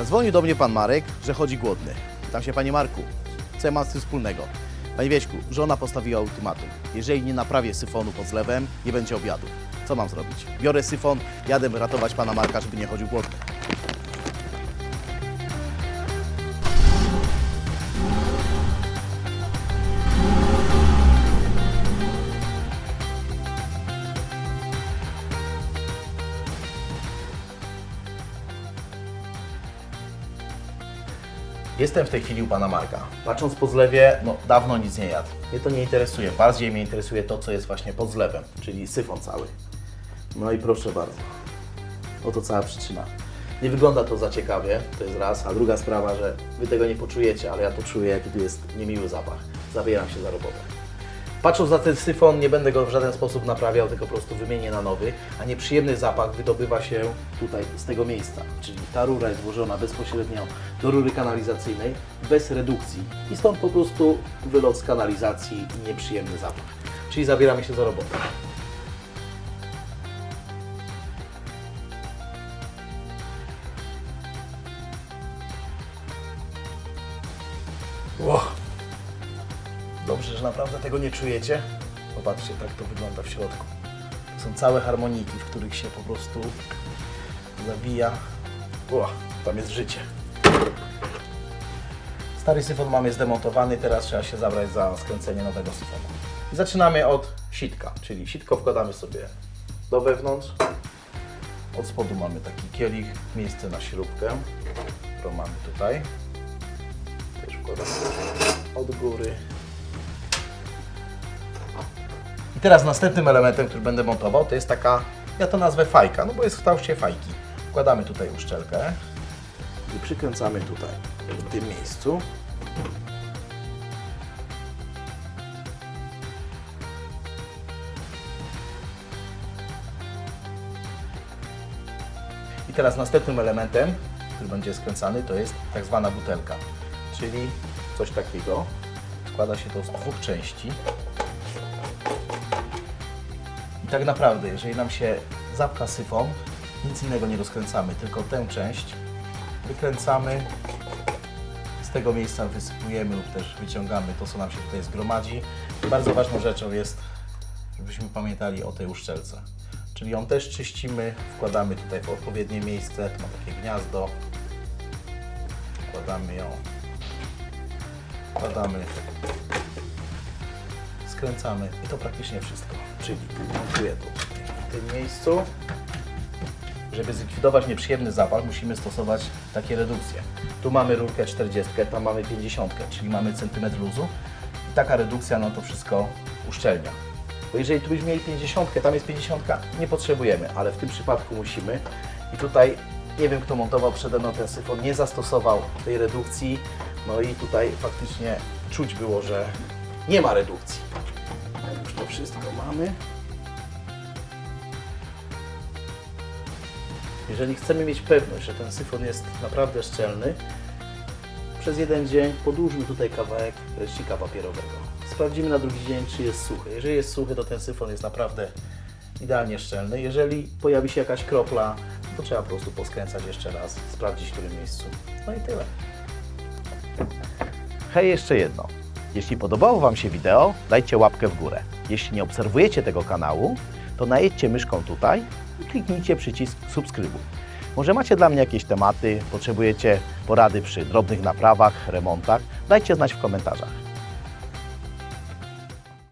Zadzwonił do mnie pan Marek, że chodzi głodny. Pytam się, panie Marku, co ja mam z tym wspólnego? Panie Wieśku, żona postawiła ultimatum. Jeżeli nie naprawię syfonu pod zlewem, nie będzie obiadu. Co mam zrobić? Biorę syfon, jadę ratować pana Marka, żeby nie chodził głodny. Jestem w tej chwili u pana Marka. Patrząc po zlewie, no dawno nic nie jadł. Mnie to nie interesuje. Bardziej mnie interesuje to, co jest właśnie pod zlewem, czyli syfon cały. No i proszę bardzo. Oto cała przyczyna. Nie wygląda to za ciekawie, to jest raz, a druga sprawa, że Wy tego nie poczujecie, ale ja to czuję, jaki tu jest niemiły zapach. Zabieram się za robotę. Patrząc na ten syfon, nie będę go w żaden sposób naprawiał, tylko po prostu wymienię na nowy, a nieprzyjemny zapach wydobywa się tutaj z tego miejsca. Czyli ta rura jest włożona bezpośrednio do rury kanalizacyjnej bez redukcji i stąd po prostu wylot z kanalizacji i nieprzyjemny zapach. Czyli zabieramy się za robotę. Ło. Dobrze, że naprawdę tego nie czujecie. Popatrzcie, tak to wygląda w środku. Są całe harmoniki, w których się po prostu zawija. O, tam jest życie. Stary syfon mamy zdemontowany, teraz trzeba się zabrać za skręcenie nowego syfonu. I zaczynamy od sitka, czyli sitko wkładamy sobie do wewnątrz. Od spodu mamy taki kielich, miejsce na śrubkę, którą mamy tutaj. Też wkładamy od góry. I teraz następnym elementem, który będę montował, to jest taka, ja to nazwę fajka, no bo jest w kształcie fajki. Wkładamy tutaj uszczelkę i przykręcamy tutaj, w tym miejscu. I teraz następnym elementem, który będzie skręcany, to jest tak zwana butelka, czyli coś takiego. Składa się to z dwóch części. Tak naprawdę, jeżeli nam się zapka syfon, nic innego nie rozkręcamy, tylko tę część wykręcamy. Z tego miejsca wysypujemy lub też wyciągamy to, co nam się tutaj zgromadzi. Bardzo ważną rzeczą jest, żebyśmy pamiętali o tej uszczelce. Czyli ją też czyścimy, wkładamy tutaj w odpowiednie miejsce, tu ma takie gniazdo. Wkładamy ją, wkładamy, skręcamy i to praktycznie wszystko. Czyli montuję tu w tym miejscu. Żeby zlikwidować nieprzyjemny zapach, musimy stosować takie redukcje. Tu mamy rurkę 40, tam mamy 50, czyli mamy centymetr luzu. I taka redukcja no to wszystko uszczelnia. Bo jeżeli tu byśmy mieli 50, tam jest 50, nie potrzebujemy, ale w tym przypadku musimy. I tutaj nie wiem kto montował przede mną ten syfon, nie zastosował tej redukcji. No i tutaj faktycznie czuć było, że nie ma redukcji. Wszystko mamy. Jeżeli chcemy mieć pewność, że ten syfon jest naprawdę szczelny, przez jeden dzień podłóżmy tutaj kawałek ręcznika papierowego. Sprawdzimy na drugi dzień, czy jest suchy. Jeżeli jest suchy, to ten syfon jest naprawdę idealnie szczelny. Jeżeli pojawi się jakaś kropla, to trzeba po prostu poskręcać jeszcze raz, sprawdzić w którym miejscu. No i tyle. Hej, jeszcze jedno. Jeśli podobało Wam się wideo, dajcie łapkę w górę. Jeśli nie obserwujecie tego kanału, to najedźcie myszką tutaj i kliknijcie przycisk subskrybuj. Może macie dla mnie jakieś tematy, potrzebujecie porady przy drobnych naprawach, remontach, dajcie znać w komentarzach.